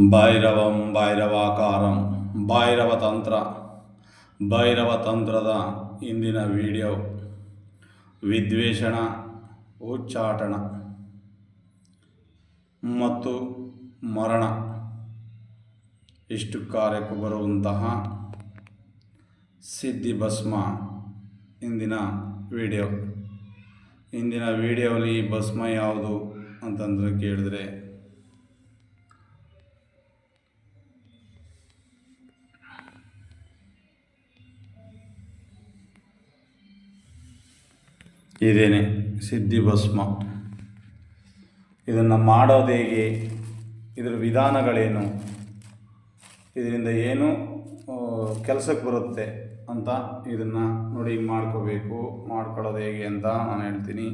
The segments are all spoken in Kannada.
ಭೈರವಂ ಭೈರವಾಕಾರಂ. ಭೈರವ ತಂತ್ರ ಭೈರವ ತಂತ್ರದ ಇಂದಿನ ವಿಡಿಯೋ. ವಿದ್ವೇಷಣ, ಉಚ್ಚಾಟನ. ಮತ್ತು ಮರಣ. ಇಷ್ಟು ಕಾರ್ಯಕ್ಕೂ ಬರುವಂತಹ ಸಿದ್ಧಿ ಭಸ್ಮ ಇಂದಿನ ವಿಡಿಯೋ. ಇಂದಿನ ವಿಡಿಯೋಲಿ ಭಸ್ಮ ಯಾವುದು ಅಂತಂದ್ರೆ ಕೇಳಿದ್ರೆ ಇದೇನೆ ಸಿದ್ಧಿ ಭಸ್ಮ. ಇದನ್ನು ಮಾಡೋದು ಹೇಗೆ? ಇದರ ವಿಧಾನಗಳೇನು? ಇದರಿಂದ ಏನು ಕೆಲಸಕ್ಕೆ ಬರುತ್ತೆ ಅಂತ ಇದನ್ನು ನೋಡಿ ಮಾಡ್ಕೋಬೇಕು. ಮಾಡ್ಕೊಳ್ಳೋದು ಹೇಗೆ ಅಂತ ನಾನು ಹೇಳ್ತೀನಿ.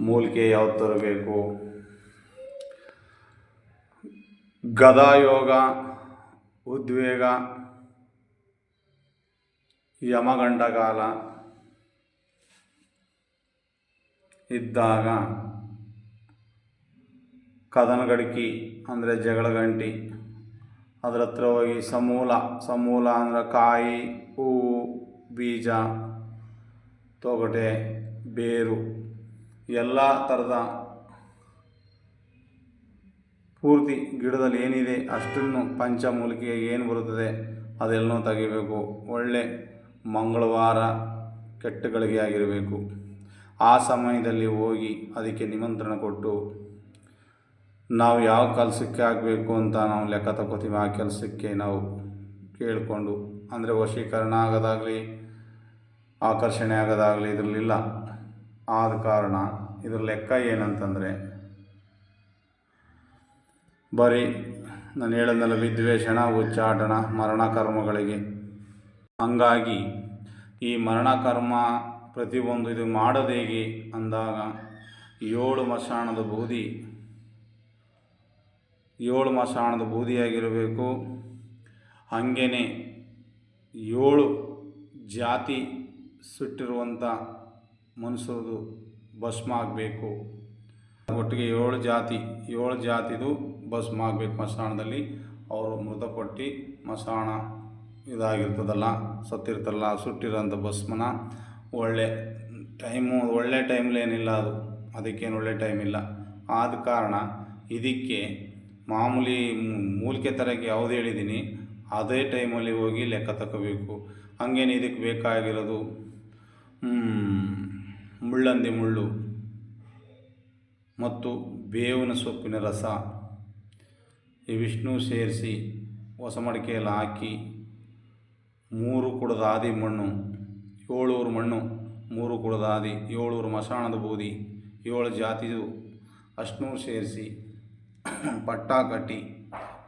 ಮೂಲಿಕೆ ಯಾವ ತರಬೇಕು? ಗದಾಯೋಗ, ಉದ್ವೇಗ, ಯಮಗಂಡಗಾಲ ಇದ್ದಾಗ ಕದನಗಡ್ಕಿ ಅಂದರೆ ಜಗಳ ಗಂಟಿ ಅದ್ರ ಹತ್ರ ಹೋಗಿ ಸಮೂಲ ಸಮೂಲ ಅಂದರೆ ಕಾಯಿ, ಹೂವು, ಬೀಜ, ತೊಗಟೆ, ಬೇರು, ಎಲ್ಲ ಥರದ ಪೂರ್ತಿ ಗಿಡದಲ್ಲಿ ಏನಿದೆ ಅಷ್ಟನ್ನು ಪಂಚಮೂಲಿಕೆಗೆ ಏನು ಬರುತ್ತದೆ ಅದೆಲ್ಲನೂ ತೆಗಿಬೇಕು. ಒಳ್ಳೆ ಮಂಗಳವಾರ ಕೆಟ್ಟಗಳಿಗೆ ಆಗಿರಬೇಕು. ಆ ಸಮಯದಲ್ಲಿ ಹೋಗಿ ಅದಕ್ಕೆ ನಿಮಂತ್ರಣ ಕೊಟ್ಟು, ನಾವು ಯಾವ ಕೆಲಸಕ್ಕೆ ಆಗಬೇಕು ಅಂತ ನಾವು ಲೆಕ್ಕ ತಗೋತೀವಿ, ಆ ಕೆಲಸಕ್ಕೆ ನಾವು ಕೇಳಿಕೊಂಡು, ಅಂದರೆ ವಶೀಕರಣ ಆಗೋದಾಗಲಿ, ಆಕರ್ಷಣೆ ಆಗೋದಾಗಲಿ ಇದರಲ್ಲಿಲ್ಲ. ಆದ ಕಾರಣ ಇದರ ಲೆಕ್ಕ ಏನಂತಂದರೆ, ಬರೀ ನಾನು ಹೇಳೋದಲ್ಲ ವಿದ್ವೇಷಣ ಉಚ್ಚಾಟನ, ಮರಣ ಕರ್ಮಗಳಿಗೆ. ಹಂಗಾಗಿ ಈ ಮರಣ ಕರ್ಮ ಪ್ರತಿಯೊಂದು ಇದು ಮಾಡದೇಗೆ ಅಂದಾಗ ಏಳು ಮಸಾಣದ ಬೂದಿ. ಏಳು ಮಸಾಣದ ಬೂದಿಯಾಗಿರಬೇಕು. ಹಾಗೇನೆ ಏಳು ಜಾತಿ ಸುಟ್ಟಿರುವಂಥ ಮನುಷ್ಯರದು ಭಸ್ಮ ಆಗಬೇಕು. ಒಟ್ಟಿಗೆ ಏಳು ಜಾತಿ, ಏಳು ಜಾತಿದು ಭಸ್ಮ ಆಗಬೇಕು ಮಸಾಣದಲ್ಲಿ ಅವರು ಮೃತಪಟ್ಟು ಮಸಾಣ ಇದಾಗಿರ್ತದಲ್ಲ, ಸತ್ತಿರ್ತಲ್ಲ, ಸುಟ್ಟಿರೋಂಥ ಭಸ್ಮನ. ಒಳ್ಳೆ ಟೈಮು, ಒಳ್ಳೆ ಟೈಮ್ಲೇನಿಲ್ಲ ಅದು. ಅದಕ್ಕೇನು ಒಳ್ಳೆ ಟೈಮ್ ಇಲ್ಲ. ಆದ ಕಾರಣ ಇದಕ್ಕೆ ಮಾಮೂಲಿ ಮೂಲಿಕೆ ತರಕ್ಕೆ ಯಾವುದು ಹೇಳಿದ್ದೀನಿ ಅದೇ ಟೈಮಲ್ಲಿ ಹೋಗಿ ಲೆಕ್ಕ ತಗೋಬೇಕು ಹಂಗೇನು ಇದಕ್ಕೆ ಬೇಕಾಗಿರೋದು? ಮುಳ್ಳಂದಿ ಮುಳ್ಳು ಮತ್ತು ಬೇವಿನ ಸೊಪ್ಪಿನ ರಸ. ಈ ವಿಷ್ಣು ಸೇರಿಸಿ ಹೊಸ ಮಡಿಕೆಯಲ್ಲಿ ಹಾಕಿ ಮೂರು ಕುಡದ ಆದಿ ಮಣ್ಣು. ಏಳೂರು ಮಣ್ಣು, ಮೂರು ಕುಳದಾದಿ ಏಳೂರು ಮಸಾಣದ ಬೂದಿ, ಏಳು ಜಾತಿದು ಅಷ್ಟನ್ನೂ ಸೇರಿಸಿ ಪಟ್ಟ ಕಟ್ಟಿ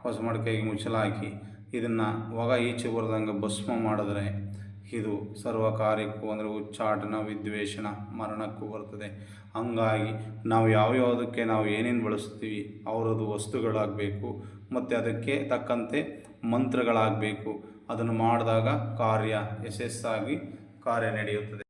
ಹೊಸ ಮಡಕೆಗೆ ಮುಚ್ಚಲಾಕಿ ಇದನ್ನು ಒಗ ಈಚೆ ಬರ್ದಂಗೆ ಭಸ್ಮ ಮಾಡಿದ್ರೆ ಇದು ಸರ್ವ ಕಾರ್ಯಕ್ಕೂ ಅಂದರೆ ಉಚ್ಚಾಟನ ವಿದ್ವೇಷಣ ಮರಣಕ್ಕೂ ಬರ್ತದೆ. ಹಂಗಾಗಿ ನಾವು ಯಾವ್ಯಾವುದಕ್ಕೆ ನಾವು ಏನೇನು ಬಳಸ್ತೀವಿ ಅವರದು ವಸ್ತುಗಳಾಗಬೇಕು, ಮತ್ತು ಅದಕ್ಕೆ ತಕ್ಕಂತೆ ಮಂತ್ರಗಳಾಗಬೇಕು, ಅದನ್ನು ಮಾಡಿದಾಗ ಕಾರ್ಯ ಯಶಸ್ಸಾಗಿ ಕಾರ್ಯ ನಡೆಯುತ್ತದೆ.